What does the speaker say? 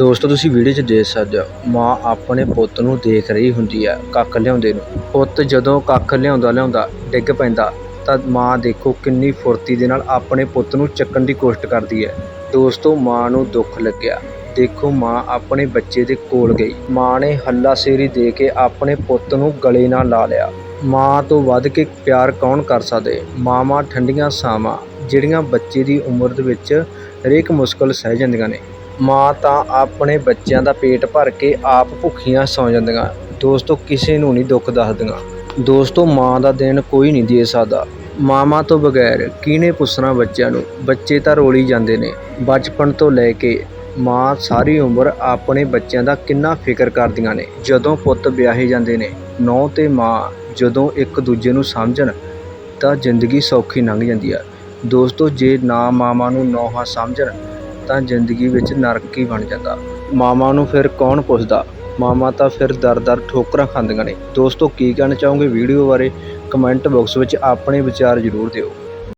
ਦੋਸਤੋ, ਤੁਸੀਂ ਵੀਡੀਓ 'ਚ ਦੇਖ ਸਕਦੇ ਹੋ, ਮਾਂ ਆਪਣੇ ਪੁੱਤ ਨੂੰ ਦੇਖ ਰਹੀ ਹੁੰਦੀ ਹੈ ਕੱਖ ਲਿਆਉਂਦੇ ਨੂੰ। ਪੁੱਤ ਜਦੋਂ ਕੱਖ ਲਿਆਉਂਦਾ ਲਿਆਉਂਦਾ ਡਿੱਗ ਪੈਂਦਾ, ਤਾਂ ਮਾਂ ਦੇਖੋ ਕਿੰਨੀ ਫੁਰਤੀ ਦੇ ਨਾਲ ਆਪਣੇ ਪੁੱਤ ਨੂੰ ਚੱਕਣ ਦੀ ਕੋਸ਼ਿਸ਼ ਕਰਦੀ ਹੈ। ਦੋਸਤੋ, ਮਾਂ ਨੂੰ ਦੁੱਖ ਲੱਗਿਆ। ਦੇਖੋ, ਮਾਂ ਆਪਣੇ ਬੱਚੇ ਦੇ ਕੋਲ ਗਈ। ਮਾਂ ਨੇ ਹੱਲਾਸ਼ੇਰੀ ਦੇ ਕੇ ਆਪਣੇ ਪੁੱਤ ਨੂੰ ਗਲੇ ਨਾਲ ਲਾ ਲਿਆ। ਮਾਂ ਤੋਂ ਵੱਧ ਕੇ ਪਿਆਰ ਕੌਣ ਕਰ ਸਕਦੇ? ਮਾਵਾਂ ਠੰਡੀਆਂ ਸਾਵਾਂ, ਜਿਹੜੀਆਂ ਬੱਚੇ ਦੀ ਉਮਰ ਦੇ ਵਿੱਚ ਹਰੇਕ ਮੁਸ਼ਕਲ ਸਹਿ ਜਾਂਦੀਆਂ ਨੇ। ਮਾਂ ਤਾਂ ਆਪਣੇ ਬੱਚਿਆਂ ਦਾ ਪੇਟ ਭਰ ਕੇ ਆਪ ਭੁੱਖੀਆਂ ਸੌਂ ਜਾਂਦੀਆਂ। ਦੋਸਤੋ, ਕਿਸੇ ਨੂੰ ਨਹੀਂ ਦੁੱਖ ਦੱਸਦੀਆਂ। ਦੋਸਤੋ, ਮਾਂ ਦਾ ਦਿਨ ਕੋਈ ਨਹੀਂ ਦੇ ਸਕਦਾ। ਮਾਵਾਂ ਤੋਂ ਬਗੈਰ ਕਿਹਨੇ ਪੁੱਛਣਾ ਬੱਚਿਆਂ ਨੂੰ? ਬੱਚੇ ਤਾਂ ਰੋਲੀ ਜਾਂਦੇ ਨੇ। ਬਚਪਨ ਤੋਂ ਲੈ ਕੇ ਮਾਂ ਸਾਰੀ ਉਮਰ ਆਪਣੇ ਬੱਚਿਆਂ ਦਾ ਕਿੰਨਾ ਫਿਕਰ ਕਰਦੀਆਂ ਨੇ। ਜਦੋਂ ਪੁੱਤ ਵਿਆਹੇ ਜਾਂਦੇ ਨੇ, ਨੌ ਤੇ ਮਾਂ ਜਦੋਂ ਇੱਕ ਦੂਜੇ ਨੂੰ ਸਮਝਣ, ਤਾਂ ਜ਼ਿੰਦਗੀ ਸੌਖੀ ਲੰਘ ਜਾਂਦੀ ਆ। ਦੋਸਤੋ, ਜੇ ਨਾ ਮਾਵਾਂ ਨੂੰ ਨੌਹਾਂ ਸਮਝਣ ਤਾਂ ਜ਼ਿੰਦਗੀ ਵਿੱਚ ਨਰਕ ਹੀ ਬਣ ਜਾਂਦਾ। ਮਾਮਾ ਨੂੰ ਫਿਰ ਕੌਣ ਪੁੱਛਦਾ? ਮਾਮਾ ਤਾਂ ਫਿਰ ਦਰ-ਦਰ ਠੋਕਰਾਂ ਖਾਂਦੀਆਂ ਨੇ। ਦੋਸਤੋ, ਕੀ ਕਹਿਣਾ ਚਾਹੋਗੇ ਵੀਡੀਓ ਬਾਰੇ? ਕਮੈਂਟ ਬਾਕਸ ਵਿੱਚ ਆਪਣੇ ਵਿਚਾਰ ਜ਼ਰੂਰ ਦਿਓ।